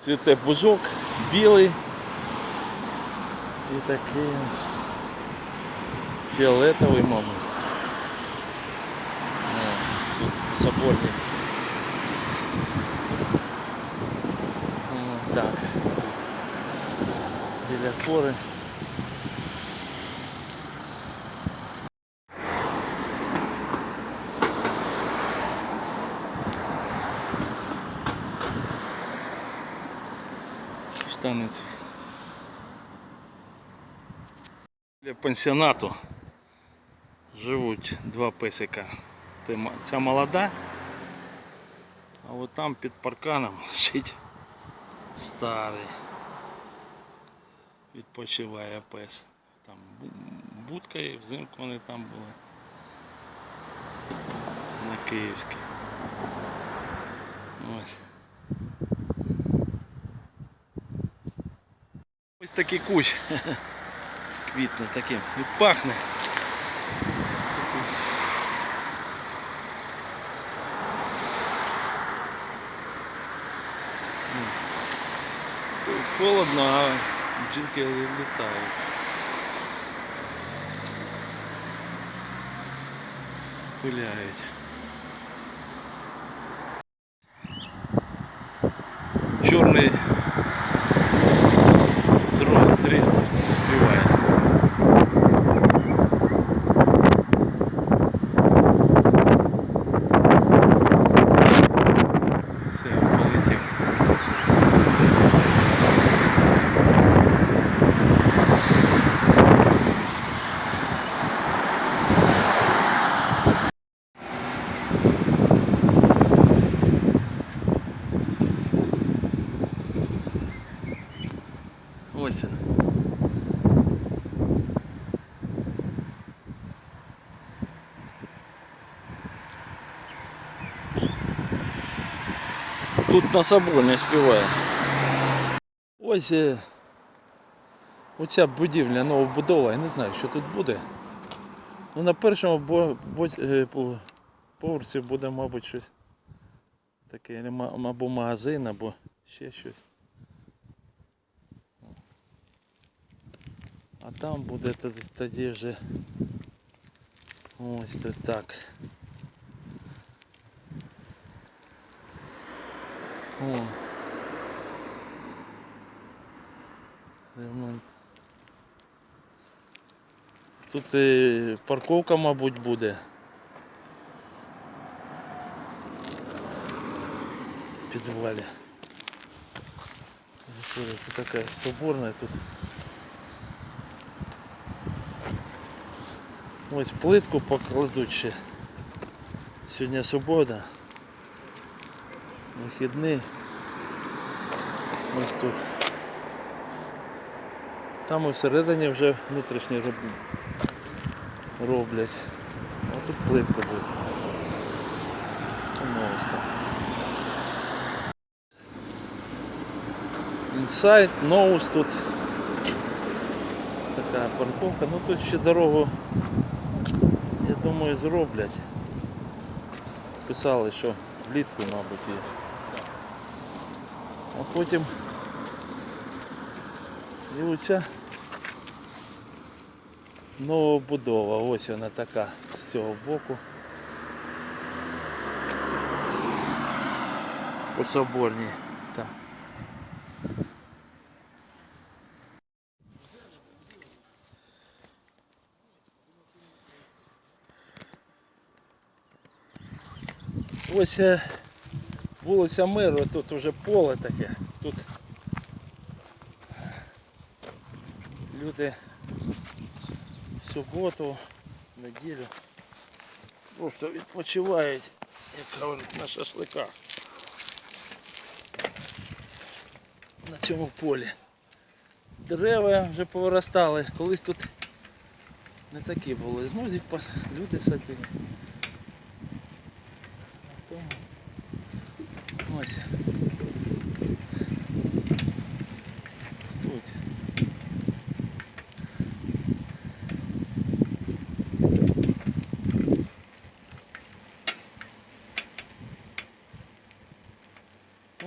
Цвіте бужок, білий і такий фіолетовий, мабуть. О, Тут соборний. О, так, тут біля фори. Штаниці. Для пансіонату живуть два песика. Ця молода, а от там під парканом лежить старий. Відпочиває пес. Там будка і взимку вони там були. На Київській. Ось. Ось такий кущ. Квітне таким. І пахне. Холодно, а бджілки літають. Гуляють. Чорний Тут на собор не співає. Ось е, оця будівля новобудова, я не знаю, що тут буде. Ну, на першому е, поверсі буде, мабуть, щось таке, або магазин, або ще щось. А там буде тоді, вже ось так. О. Ремонт. Тут і парковка, мабуть, буде. Підвалі. Тут така соборна, тут Ось плитку покладуть ще. Сьогодні субота. Вихідний. Ось тут. Там всередині вже внутрішні роб... роблять. А тут плитка буде. Ось так. Inside, Ноус тут. Така парковка. Ну тут ще дорогу я думаю, зроблять. Писали, що влітку, мабуть, є. А потім і оця новобудова. Ось вона така з цього боку. По соборній. Так. Ось е, вулиця Миру, тут вже поле таке. Тут люди в суботу, неділю просто відпочивають, як говорять, на шашликах. На цьому полі. Дерева вже повиростали, колись тут не такі були. Знову люди садили. Ось. Тут.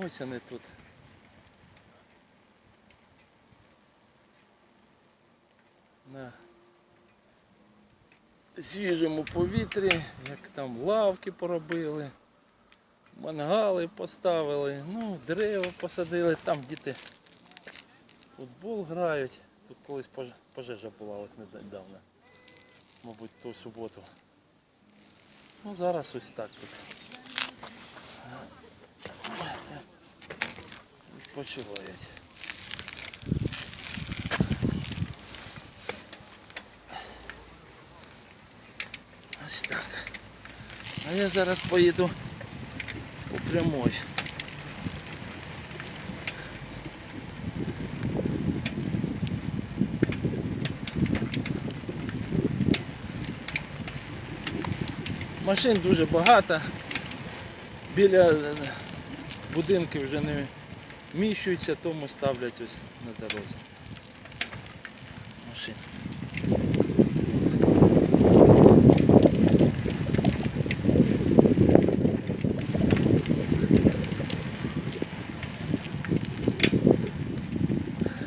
Ось вони тут. На свіжому повітрі, як там лавки поробили мангали поставили, ну, дерева посадили, там діти футбол грають. Тут колись пожежа була от недавно, мабуть, ту суботу. Ну зараз ось так тут. Відпочивають. Ось так. А я зараз поїду прямой. Машин дуже багато. Біля е, будинків вже не вміщуються, тому ставлять ось на дорозі. Машин.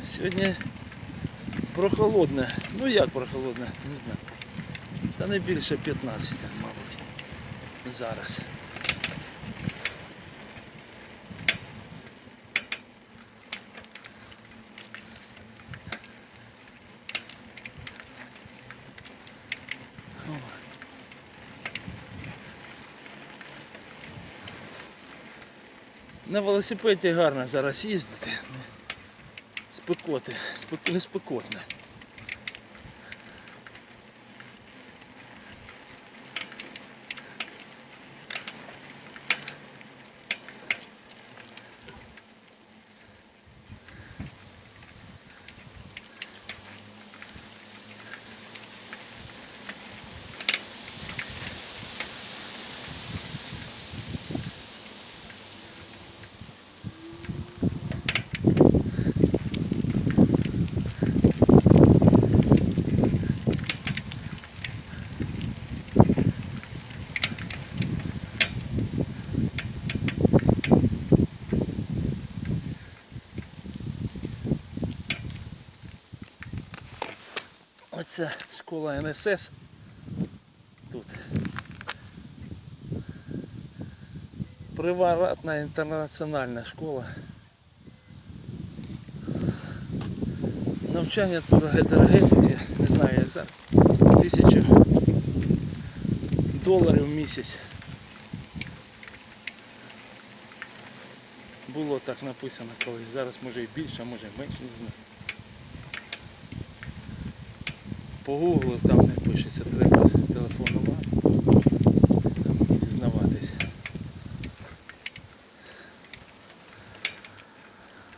Сьогодні прохолодне. Ну як прохолодне, не знаю. Та не більше 15, мабуть. Зараз. На велосипеді гарно зараз їздити. Спекоти, спек... не спекотне. Оце школа НСС. Тут. Приватна інтернаціональна школа. Навчання дороге дороге тут, я не знаю, за тисячу доларів в місяць. Було так написано колись, зараз може і більше, а може і менше, не знаю. Погуглив, там не пишеться, треба телефонувати. Там дізнаватися.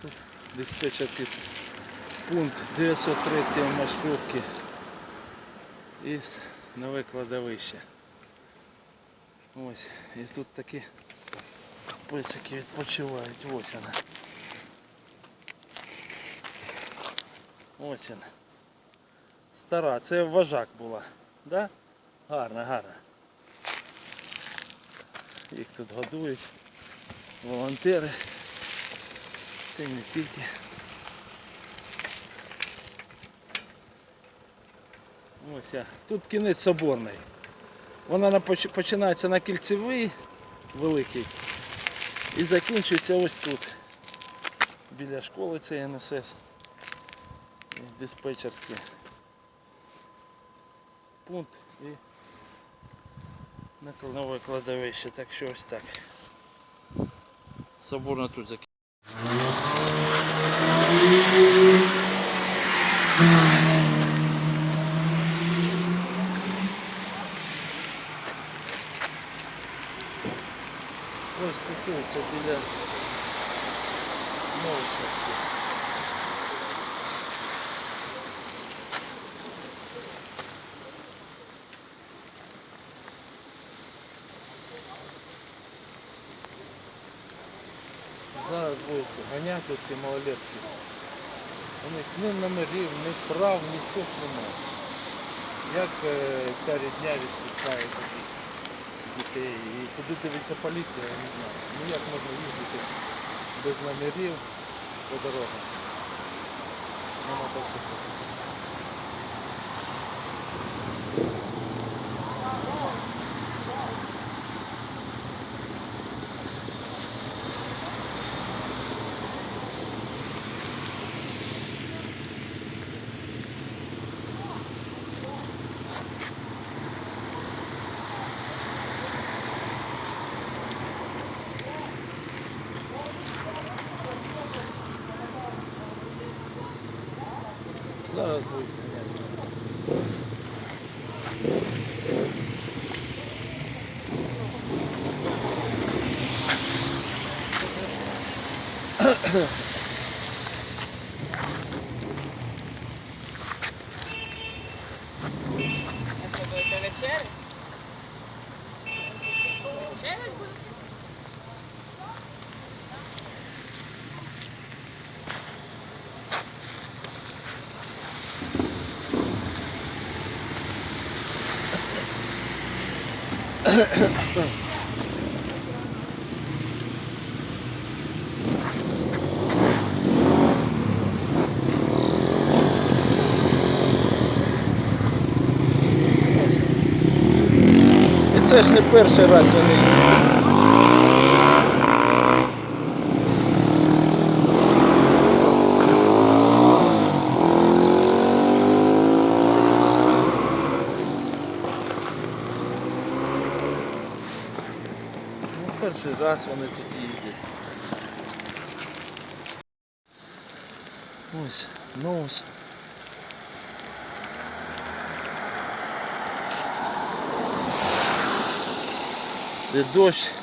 Тут диспетчер під пункт 903 маршрутки і с- нове кладовище. Ось, і тут такі писики відпочивають. Ось вона. Ось вона. Стара, це вожак була. Да? Гарна, гарна. Їх тут годують. Волонтери. Та й не тільки. Ось я. Тут кінець соборний. Вона починається на кільцевий великий і закінчується ось тут. Біля школи це НСС. Диспетчерський пункт і на нове кладовище. Так що ось так. Соборно тут закінчується. Ось стосується біля Новосовці. Будуть ганяти всі малолетки. У них ні номерів, ні прав, нічого ж немає. Як е, ця рідня відпускає дітей і куди дивиться поліція, я не знаю. Ну як можна їздити без номерів по дорогам на мотоциклах. Це будете вечеря? Вечерять І це ж не перший раз вони. Перший раз вони тут їздять. Ось, нос. Де дощ